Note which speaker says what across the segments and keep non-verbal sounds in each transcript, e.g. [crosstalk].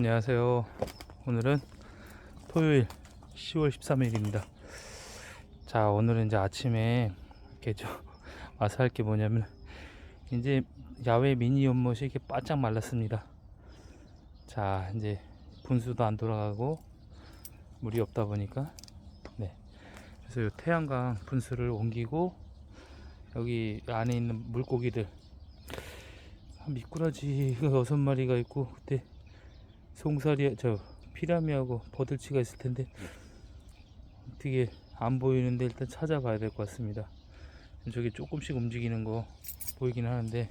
Speaker 1: 안녕하세요. 오늘은 토요일 10월 13일입니다. 자, 오늘은 이제 아침에 이렇게 저 [laughs] 와서 할 게 뭐냐면 이제 야외 미니 연못이 이렇게 바짝 말랐습니다. 자, 이제 분수도 안 돌아가고 물이 없다 보니까 네. 그래서 요 태양광 분수를 옮기고 여기 안에 있는 물고기들 한 미꾸라지가 여섯 마리가 있고 그때 송사리 저 피라미하고 버들치가 있을 텐데 어떻게 안 보이는데 일단 찾아봐야 될 것 같습니다. 저기 조금씩 움직이는 거 보이긴 하는데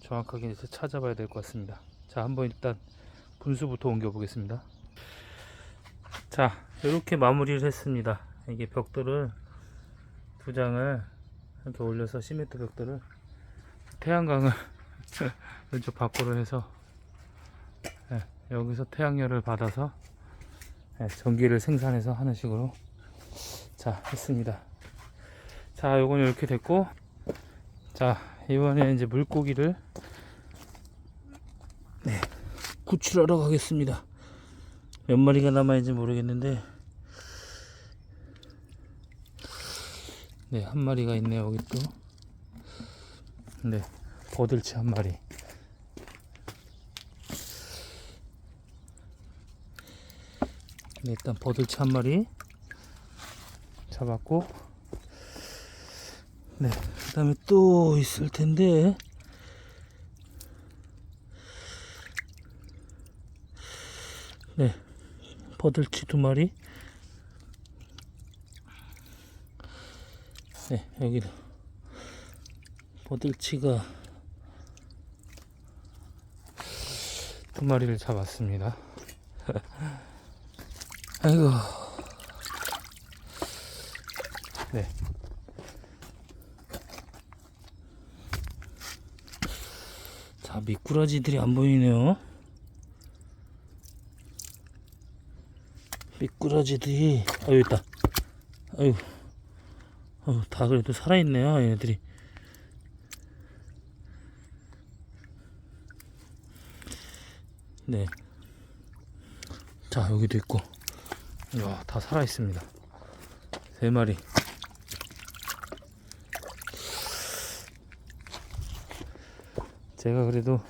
Speaker 1: 정확하게 이제 찾아봐야 될 것 같습니다. 자 한번 일단 분수부터 옮겨 보겠습니다. 자 이렇게 마무리를 했습니다. 이게 벽돌을 두 장을 이렇게 올려서 시멘트 벽돌을 태양광을 [laughs] 왼쪽 밖으로 해서 예, 여기서 태양열을 받아서 예, 전기를 생산해서 하는 식으로 자 했습니다. 자 요건 이렇게 됐고 자 이번에 이제 물고기를 네, 구출하러 가겠습니다. 몇 마리가 남아있는지 모르겠는데 네한 마리가 있네요 여기 또 네 버들치 한 마리 일단 버들치 한 마리 잡았고. 네 그 다음에 또 있을 텐데. 네 버들치 두 마리. 네 여기도 버들치가 두 마리를 잡았습니다 [laughs] 아이고. 네. 자, 미꾸라지들이 안 보이네요. 미꾸라지들이, 아, 여기 있다. 아유, 어, 다 그래도 살아있네요, 얘네들이. 네. 자, 여기도 있고. 이야, 다 살아 있습니다. 세 마리. 제가 그래도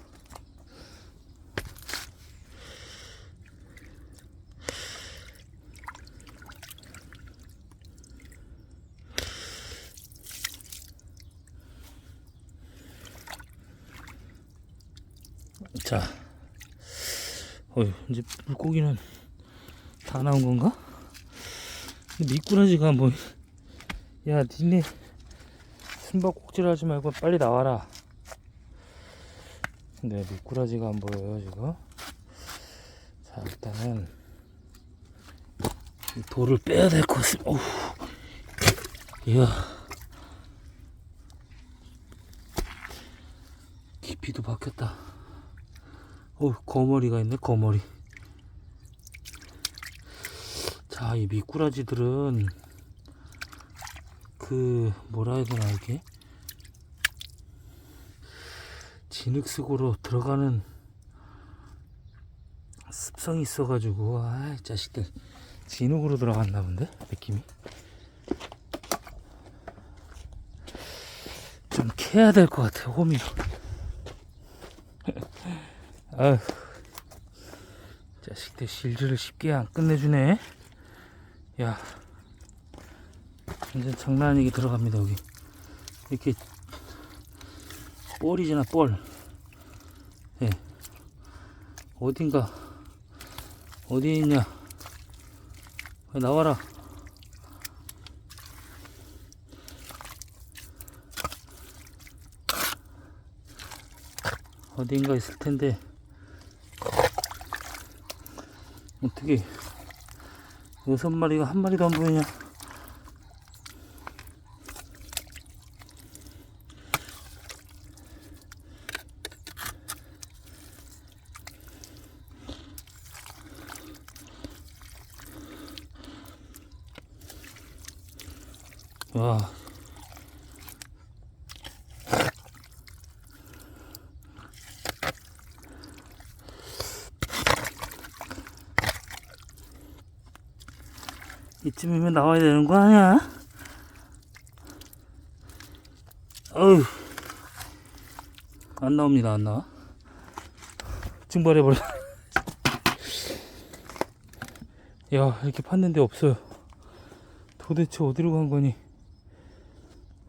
Speaker 1: 자, 어휴, 이제 물고기는 다 나온 건가? 미꾸라지가 뭐, 야, 니네 숨바꼭질 하지 말고 빨리 나와라. 근데 미꾸라지가 안 보여요, 지금. 자, 일단은, 이 돌을 빼야 될 것 같습니다. 어우, 이야. 깊이도 바뀌었다. 어, 거머리가 있네, 거머리. 자, 이 미꾸라지들은 그 뭐라 해야 되나 이게? 진흙속으로 들어가는 습성이 있어가지고 아, 이 자식들. 진흙으로 들어갔나 본데 느낌이? 좀 캐야 될 것 같아 호미로 [laughs] 아휴. 자식들 실질을 쉽게 안 끝내주네 야, 완전 장난 아니게 들어갑니다, 여기. 이렇게, 볼이잖아, 볼. 예. 어딘가, 어디에 있냐. 나와라. 어딘가 있을 텐데, 어떻게, 여섯 마리가 한 마리도 안 보이냐? 와. 이쯤이면 나와야 되는 거 아니야? 어휴. 안 나옵니다, 안 나와. 증발해버려. [laughs] 야, 이렇게 팠는데 없어요. 도대체 어디로 간 거니?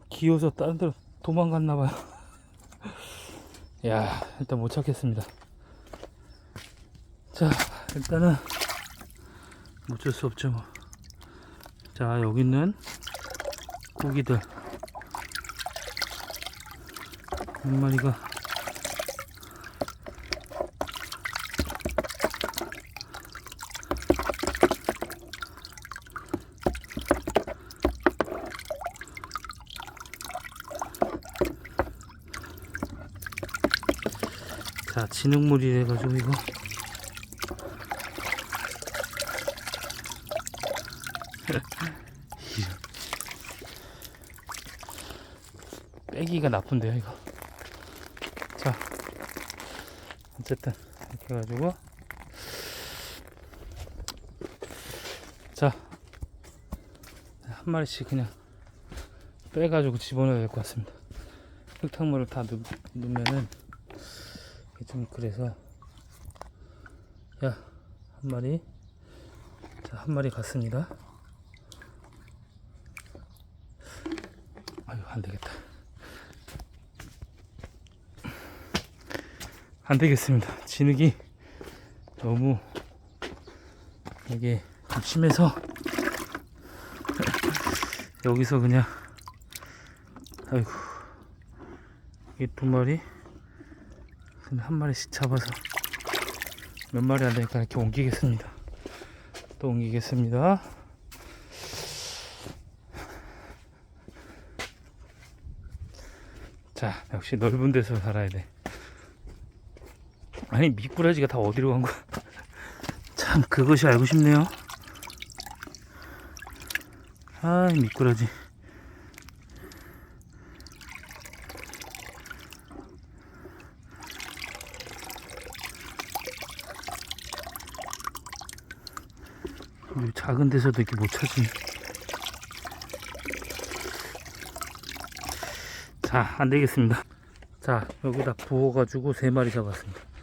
Speaker 1: 기어서 다른 데로 도망갔나봐요. [laughs] 야, 일단 못 찾겠습니다. 자, 일단은 어쩔 수 없죠, 뭐. 자, 여기 있는 고기들. 한 마리가 자 진흙물이 해가지고 이거 빼기가 나쁜데요 이거. 자 어쨌든 이렇게 해가지고. 자 한 마리씩 그냥 빼가지고 집어넣어야 될 것 같습니다. 흙탕물을 다 넣, 넣으면은 좀 그래서 야 한 마리. 자 한 마리 갔습니다. 아유 안 되겠다 안 되겠습니다 진흙이 너무 이게 좀 심해서 여기서 그냥 아이고 이두 마리 한 마리씩 잡아서 몇 마리 안 되니까 이렇게 옮기겠습니다. 또 옮기겠습니다. 자, 역시 넓은 데서 살아야 돼. 아니, 미꾸라지가 다 어디로 간 거야? [laughs] 참, 그것이 알고 싶네요. 아, 이 미꾸라지. 이 작은 데서도 이렇게 못 찾으네. 자, 안 되겠습니다. 자, 여기다 부어가지고 세 마리 잡았습니다.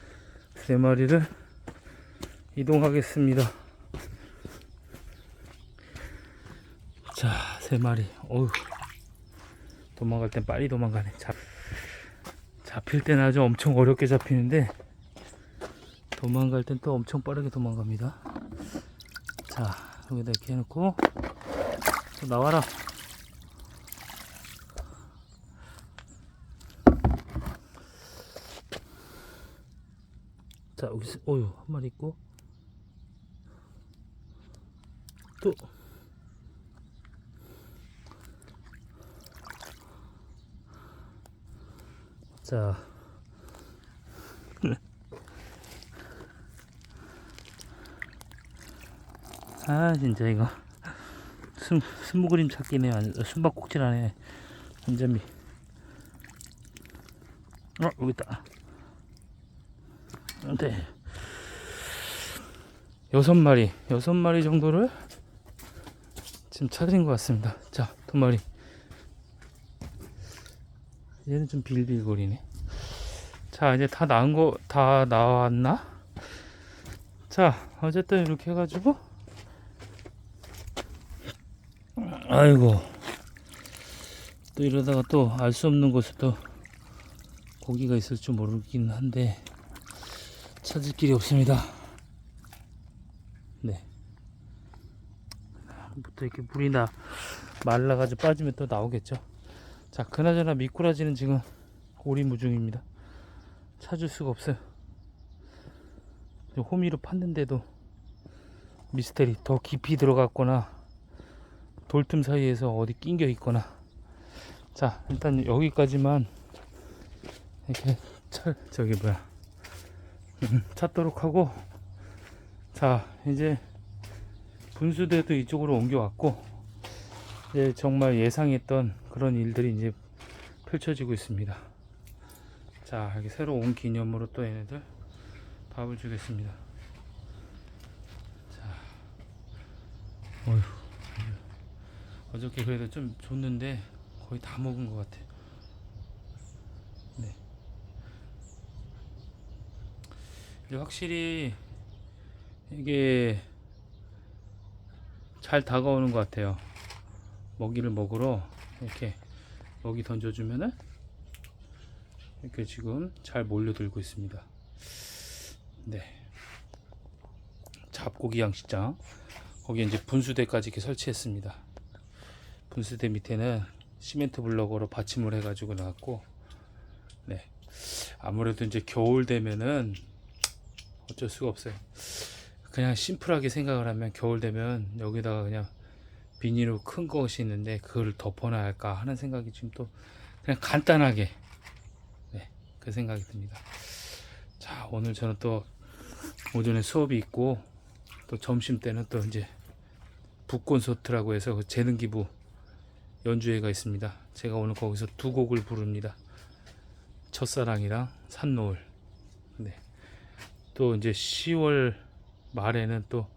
Speaker 1: 세 마리를 이동하겠습니다. 자, 세 마리. 어휴. 도망갈 땐 빨리 도망가네. 잡, 잡힐 때는 아주 엄청 어렵게 잡히는데, 도망갈 땐 또 엄청 빠르게 도망갑니다. 자, 여기다 이렇게 해놓고, 또 나와라. 자, 여기, 있- 어휴, 한 마리 있고, 또, 자, [laughs] 아, 진짜 이거. 숨, 숨무 그림 찾기네. 완전 숨바꼭질하네. 완전히. 어, 여기 있다. 네. 여섯 마리, 여섯 마리 정도를 지금 찾은 것 같습니다. 자, 두 마리. 얘는 좀 빌빌거리네. 자, 이제 다 나온 거, 다 나왔나? 자, 어쨌든 이렇게 해가지고. 아이고. 또 이러다가 또 알 수 없는 곳에 또 고기가 있을 줄 모르긴 한데 찾을 길이 없습니다. 네. 부터 이렇게 물이 나 말라가지고 빠지면 또 나오겠죠. 자, 그나저나 미꾸라지는 지금 오리무중입니다. 찾을 수가 없어요. 호미로 팠는데도 미스테리 더 깊이 들어갔거나 돌틈 사이에서 어디 낑겨 있거나 자 일단 여기까지만 이렇게 철 저기 뭐야 음, [laughs] 찾도록 하고 자 이제 분수대도 이쪽으로 옮겨왔고 이제 정말 예상했던 그런 일들이 이제 펼쳐지고 있습니다 자 여기 새로 온 기념으로 또 얘네들 밥을 주겠습니다 자 어휴 어저께 그래도 좀 줬는데 거의 다 먹은 것 같아. 네. 근데 확실히 이게 잘 다가오는 것 같아요. 먹이를 먹으러 이렇게 먹이 던져주면은 이렇게 지금 잘 몰려들고 있습니다. 네. 잡고기 양식장 거기에 이제 분수대까지 이렇게 설치했습니다. 분수대 밑에는 시멘트 블럭으로 받침을 해가지고 놨고, 네. 아무래도 이제 겨울 되면은 어쩔 수가 없어요. 그냥 심플하게 생각을 하면 겨울 되면 여기다가 그냥 비닐로 큰 것이 있는데 그걸 덮어놔야 할까 하는 생각이 지금 또 그냥 간단하게 네, 그 생각이 듭니다. 자, 오늘 저는 또 오전에 수업이 있고 또 점심 때는 또 이제 북콘서트라고 해서 그 재능 기부 연주회가 있습니다. 제가 오늘 거기서 두 곡을 부릅니다. 첫사랑이랑 산노을. 네. 또 이제 10월 말에는 또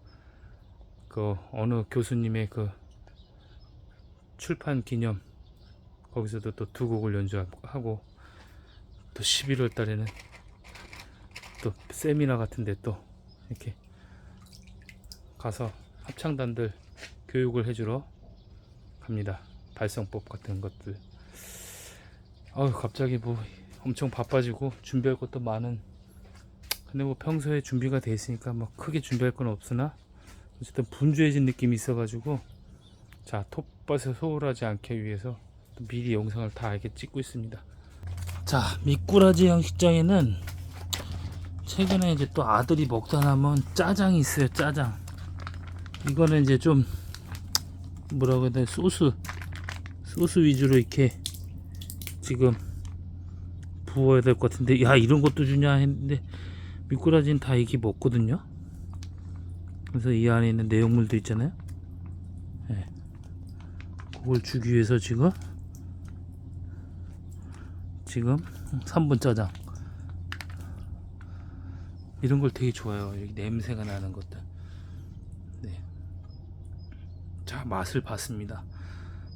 Speaker 1: 그 어느 교수님의 그 출판 기념 거기서도 또 두 곡을 연주하고 또 11월 달에는 또 세미나 같은데 또 이렇게 가서 합창단들 교육을 해주러 갑니다. 발성법 같은 것들. 아유 갑자기 뭐 엄청 바빠지고 준비할 것도 많은. 근데 뭐 평소에 준비가 돼 있으니까 뭐 크게 준비할 건 없으나 어쨌든 분주해진 느낌이 있어가지고 자 톱밭에 소홀하지 않게 위해서 또 미리 영상을 다 이렇게 찍고 있습니다. 자 미꾸라지 양식장에는 최근에 이제 또 아들이 먹다 남은 짜장이 있어요 짜장 이거는 이제 좀 뭐라고 해야 돼 소스 소스 위주로 이렇게 지금 부어야 될 것 같은데 야 이런 것도 주냐 했는데 미꾸라지는 다 이게 먹거든요 그래서 이 안에 있는 내용물도 있잖아요 예. 그걸 주기 위해서 지금 지금 3분 짜장 이런 걸 되게 좋아해요. 여기 냄새가 나는 것들. 네. 자, 맛을 봤습니다.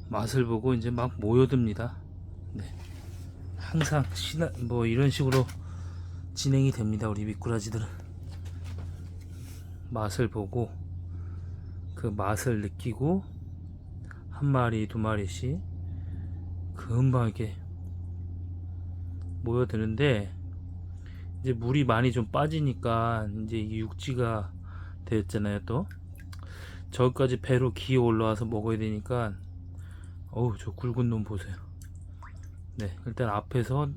Speaker 1: 맛을 보고 이제 막 모여듭니다. 네. 항상 시나, 뭐 이런 식으로 진행이 됩니다. 우리 미꾸라지들은. 맛을 보고 그 맛을 느끼고 한 마리, 두 마리씩 금방 이렇게 모여드는데 이제 물이 많이 좀 빠지니까 이제 이 육지가 됐잖아요 또 저기까지 배로 기어 올라와서 먹어야 되니까 어우 저 굵은 놈 보세요 네 일단 앞에서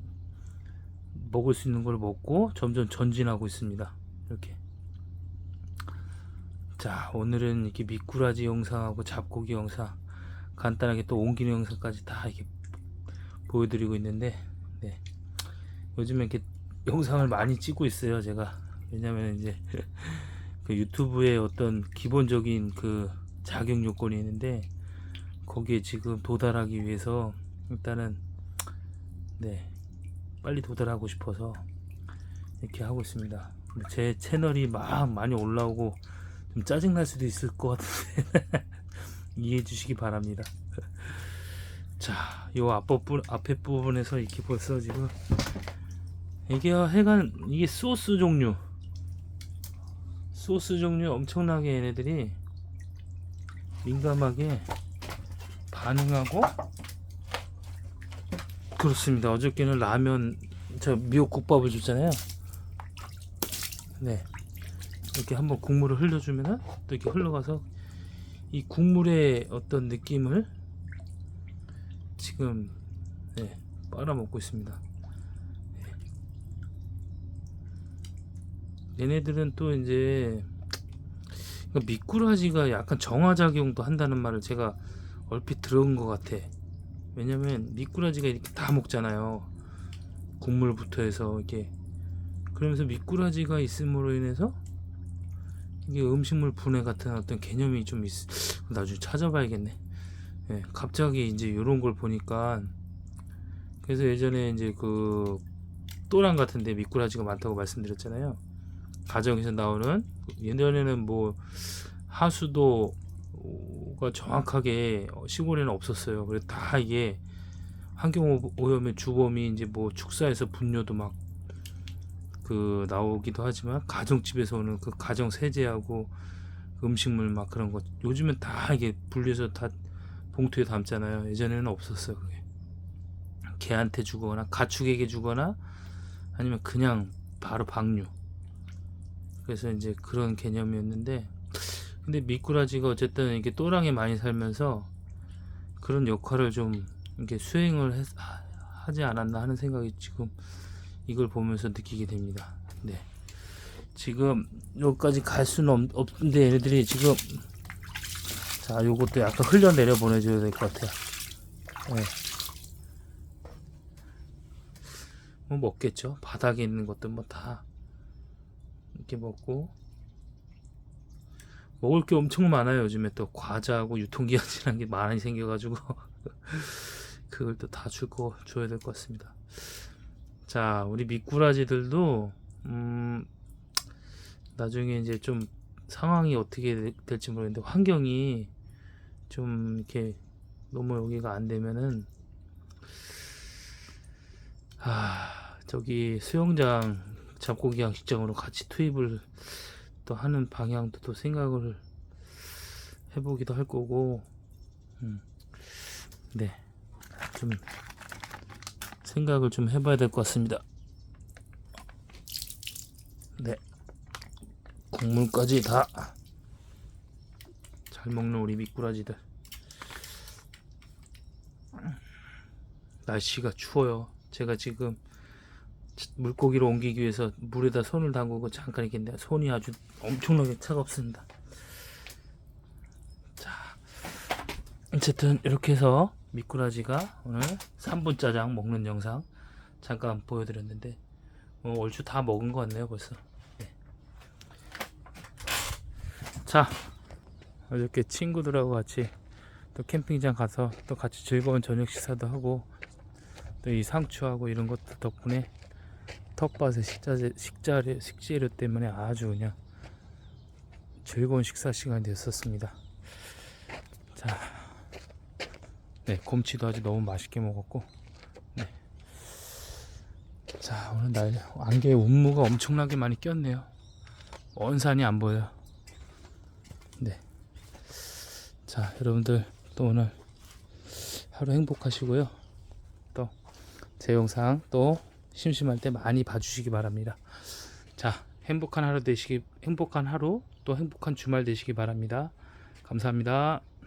Speaker 1: 먹을 수 있는 걸 먹고 점점 전진하고 있습니다. 이렇게. 자 오늘은 이렇게 미꾸라지 영상하고 잡고기 영상 간단하게 또 옮기는 영상까지 다 이렇게 보여드리고 있는데 네. 요즘에 이렇게 영상을 많이 찍고 있어요 제가. 왜냐면 이제 [laughs] 그 유튜브에 어떤 기본적인 그 자격 요건이 있는데 거기에 지금 도달하기 위해서 일단은 네 빨리 도달하고 싶어서 이렇게 하고 있습니다. 제 채널이 막 많이 올라오고 좀 짜증날 수도 있을 것 같은데 [laughs] 이해해 주시기 바랍니다. [laughs] 자, 요 앞부분, 앞에 부분에서 이렇게 벌써 지금 이게 해간 이게 소스 종류. 소스 종류 엄청나게 얘네들이 민감하게 반응하고 그렇습니다. 어저께는 라면 저 미역국밥을 줬잖아요. 네. 이렇게 한번 국물을 흘려주면은 또 이렇게 흘러가서 이 국물의 어떤 느낌을 지금 네, 빨아먹고 있습니다. 얘네들은 또 이제 그 미꾸라지가 약간 정화작용도 한다는 말을 제가 얼핏 들은 것 같아. 왜냐면 미꾸라지가 이렇게 다 먹잖아요. 국물부터 해서 이렇게 그러면서 미꾸라지가 있음으로 인해서 이게 음식물 분해 같은 어떤 개념이 좀 있. 나중에 찾아봐야겠네. 예, 갑자기 이제 이런 걸 보니까 그래서 예전에 이제 그 또랑 같은데 미꾸라지가 많다고 말씀드렸잖아요. 가정에서 나오는 예전에는 뭐 하수도 환 경보호가 정확하게 어, 시골에는 없었어요. 그래서 다 이게 환경 오염의 주범이 이제 뭐 축사에서 분뇨도 막 그 나오기도 하지만 가정집에서 오는 그 가정 세제하고 음식물 막 그런 거 요즘은 다 이게 분리해서 다 봉투에 담잖아요. 예전에는 없었어요. 그게 개한테 주거나 가축에게 주거나 아니면 그냥 바로 방류. 그래서 이제 그런 개념이었는데 근데 미꾸라지가 어쨌든 이게 또랑에 많이 살면서 그런 역할을 좀 이렇게 수행을 했- 하- 하지 않았나 하는 생각이 지금 이걸 보면서 느끼게 됩니다. 네. 지금 여기까지 갈 수는 없, 없는데 얘네들이 지금 자 요것도 약간 흘려내려 보내줘야 될 것 같아요. 네. 뭐 먹겠죠. 바닥에 있는 것도 뭐다 이렇게 먹고 먹을 게 엄청 많아요. 요즘에 또 과자하고 유통기한이라는 게 많이 생겨가지고 [laughs] 그걸 또 다 줄 거 줘야 될 것 같습니다. 자, 우리 미꾸라지들도 음 나중에 이제 좀 상황이 어떻게 되- 될지 모르겠는데 환경이 좀 이렇게 너무 여기가 안 되면은 아 저기 수영장 잡고기 양식장으로 같이 투입을 또 하는 방향도 또 생각을 해보기도 할 거고. 음. 네 좀 생각을 좀 해봐야 될 것 같습니다. 네. 국물까지 다 잘 먹는 우리 미꾸라지들. 날씨가 추워요. 제가 지금 물고기를 옮기기 위해서 물에다 손을 담그고 잠깐 있겠는데 손이 아주 엄청나게 차갑습니다. 자, 어쨌든 이렇게 해서 미꾸라지가 오늘 3분 짜장 먹는 영상 잠깐 보여드렸는데 어, 얼추 다 먹은 것 같네요 벌써. 네. 자, 어저께 친구들하고 같이 또 캠핑장 가서 또 같이 즐거운 저녁 식사도 하고 또 이 상추하고 이런 것들 덕분에 텃밭의 식자재, 식자재, 식재료 때문에 아주 그냥 즐거운 식사 시간이 됐었습니다. 자, 네, 곰치도 아주 너무 맛있게 먹었고, 네. 자, 오늘 날, 안개에 운무가 엄청나게 많이 꼈네요. 원산이 안 보여요. 네. 자, 여러분들 또 오늘 하루 행복하시고요. 또 제 영상 또 심심할 때 많이 봐주시기 바랍니다. 자, 행복한 하루 되시기, 행복한 하루, 또 행복한 주말 되시기 바랍니다. 감사합니다.